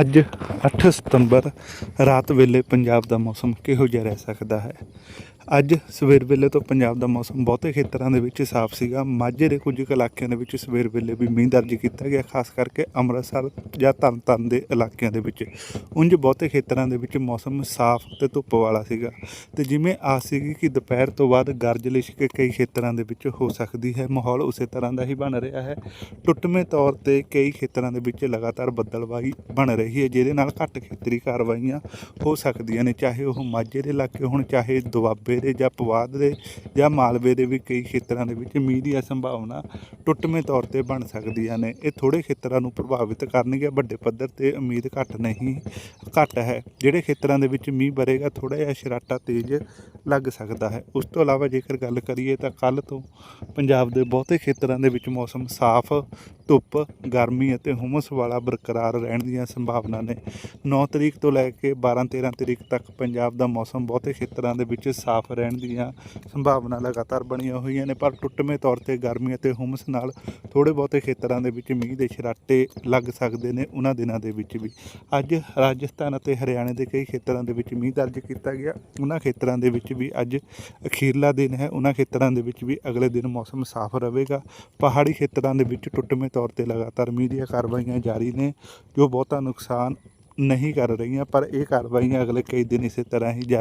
ਅੱਜ 8 ਸਤੰਬਰ ਰਾਤ ਵੇਲੇ ਪੰਜਾਬ ਦਾ ਮੌਸਮ ਕਿਹੋ ਜਿਹਾ ਰਹਿ ਸਕਦਾ ਹੈ? ਅੱਜ ਸਵੇਰ ਵੇਲੇ ਤੋਂ ਪੰਜਾਬ ਦਾ ਮੌਸਮ ਬਹੁਤੇ ਖੇਤਰਾਂ ਦੇ ਵਿੱਚ ਸਾਫ਼ ਸੀਗਾ। ਮਾਝੇ ਦੇ ਕੁਝ ਕੁ ਇਲਾਕਿਆਂ ਦੇ ਵਿੱਚ ਸਵੇਰ ਵੇਲੇ ਵੀ ਮੀਂਹ ਦਰਜ ਕੀਤਾ ਗਿਆ, ਖਾਸ ਕਰਕੇ ਅੰਮ੍ਰਿਤਸਰ ਜਾਂ ਤਰਨਤਾਰਨ ਦੇ ਇਲਾਕਿਆਂ ਦੇ ਵਿੱਚ। ਉਂਝ ਬਹੁਤੇ ਖੇਤਰਾਂ ਦੇ ਵਿੱਚ ਮੌਸਮ ਸਾਫ਼ ਤੇ ਧੁੱਪ ਵਾਲਾ ਸੀਗਾ। ਤੇ ਜਿਵੇਂ ਆਸ ਸੀਗੀ ਕਿ ਦੁਪਹਿਰ ਤੋਂ ਬਾਅਦ ਗਰਜ ਲਿਸ਼ਕ ਕਈ ਖੇਤਰਾਂ ਦੇ ਵਿੱਚ ਹੋ ਸਕਦੀ ਹੈ। ਮਾਹੌਲ ਉਸੇ ਤਰ੍ਹਾਂ ਦਾ ਹੀ ਬਣ ਰਿਹਾ ਹੈ। ਟੁੱਟਵੇਂ ਤੌਰ ਤੇ ਕਈ ਖੇਤਰਾਂ ਦੇ ਵਿੱਚ ਲਗਾਤਾਰ ਬੱਦਲਬਾਈ ਬਣ ਰਹੀ ਹੈ, ਜਿਹਦੇ ਨਾਲ ਘੱਟ ਖੇਤਰੀ ਕਾਰਵਾਈਆਂ ਹੋ ਸਕਦੀਆਂ ਨੇ, ਚਾਹੇ ਉਹ ਮਾਝੇ ਦੇ ਇਲਾਕੇ ਹੋਣ, ਚਾਹੇ ਦੁਆਬੇ ਦੇ ਜਾਂ ਪਵਾਦ ਦੇ ਜਾਂ ਮਾਲਵੇ ਦੇ ਵੀ ਕਈ ਖੇਤਰਾਂ ਦੇ ਵਿੱਚ ਮੀਂਹ ਦੀ ਸੰਭਾਵਨਾ ਟੁੱਟਵੇਂ ਤੌਰ ਤੇ ਬਣ ਸਕਦੀਆਂ ਨੇ। ਇਹ ਥੋੜੇ ਖੇਤਰਾਂ ਨੂੰ ਪ੍ਰਭਾਵਿਤ ਕਰਨਗੇ ਵੱਡੇ ਪੱਧਰ ਤੇ ਉਮੀਦ ਘੱਟ ਨਹੀਂ, ਘੱਟ ਹੈ। ਜਿਹੜੇ ਖੇਤਰਾਂ ਦੇ ਵਿੱਚ ਮੀਂਹ ਵਰੇਗਾ ਥੋੜਾ ਜਿਹਾ ਸ਼ਰਾਟਾ ਤੇਜ਼ ਲੱਗ ਸਕਦਾ ਹੈ। ਉਸ ਤੋਂ ਇਲਾਵਾ ਜੇਕਰ ਗੱਲ ਕਰੀਏ ਤਾਂ ਕੱਲ ਤੋਂ ਪੰਜਾਬ ਦੇ ਬਹੁਤੇ ਖੇਤਰਾਂ ਦੇ ਵਿੱਚ ਮੌਸਮ ਸਾਫ਼ ਧੁੱਪ, ਗਰਮੀ ਅਤੇ ਹੁਮਸ ਵਾਲਾ ਬਰਕਰਾਰ ਰਹਿਣ ਦੀਆਂ ਸੰਭਾਵਨਾ ਨੇ। 9 ਤਰੀਕ ਤੋਂ ਲੈ ਕੇ 12 13 ਤਰੀਕ ਤੱਕ ਪੰਜਾਬ ਦਾ ਮੌਸਮ ਬਹੁਤੇ ਖੇਤਰਾਂ ਦੇ ਵਿੱਚ ਸਾਫ਼ ਰਹਿਣ ਦੀਆਂ ਸੰਭਾਵਨਾ ਲਗਾਤਾਰ ਬਣੀਆਂ ਹੋਈਆਂ ਨੇ, ਪਰ ਟੁੱਟਵੇਂ ਤੌਰ ਤੇ ਗਰਮੀ ਅਤੇ ਹੁਮਸ ਨਾਲ ਥੋੜੇ ਬਹੁਤੇ ਖੇਤਰਾਂ ਦੇ ਵਿੱਚ ਮੀਂਹ ਦੇ ਛਰਾਟੇ ਲੱਗ ਸਕਦੇ ਨੇ ਉਹਨਾਂ ਦਿਨਾਂ ਦੇ ਵਿੱਚ ਵੀ। ਅੱਜ ਰਾਜਸਥਾਨ ਅਤੇ ਹਰਿਆਣੇ ਦੇ ਕਈ ਖੇਤਰਾਂ ਦੇ ਵਿੱਚ ਮੀਂਹ ਦਰਜ ਕੀਤਾ ਗਿਆ। ਉਹਨਾਂ ਖੇਤਰਾਂ ਦੇ ਵਿੱਚ ਵੀ ਅੱਜ ਅਖੀਰਲਾ ਦਿਨ ਹੈ। ਉਹਨਾਂ ਖੇਤਰਾਂ ਦੇ ਵਿੱਚ ਵੀ ਅਗਲੇ ਦਿਨ ਮੌਸਮ ਸਾਫ਼ ਰਹੇਗਾ। ਪਹਾੜੀ ਖੇਤਰਾਂ ਦੇ ਵਿੱਚ ਟੁੱਟਵੇਂ ਤੌਰ ਤੇ ਲਗਾਤਾਰ ਮੀਡੀਆ ਕਾਰਵਾਈਆਂ ਜਾਰੀ ਨੇ, ਜੋ ਬਹੁਤਾ ਨੁਕਸਾਨ ਨਹੀਂ ਕਰ ਰਹੀਆਂ, ਪਰ ਇਹ ਕਾਰਵਾਈਆਂ ਅਗਲੇ ਕਈ ਦਿਨ ਇਸੇ ਤਰ੍ਹਾਂ ਹੀ ਜਾਰੀ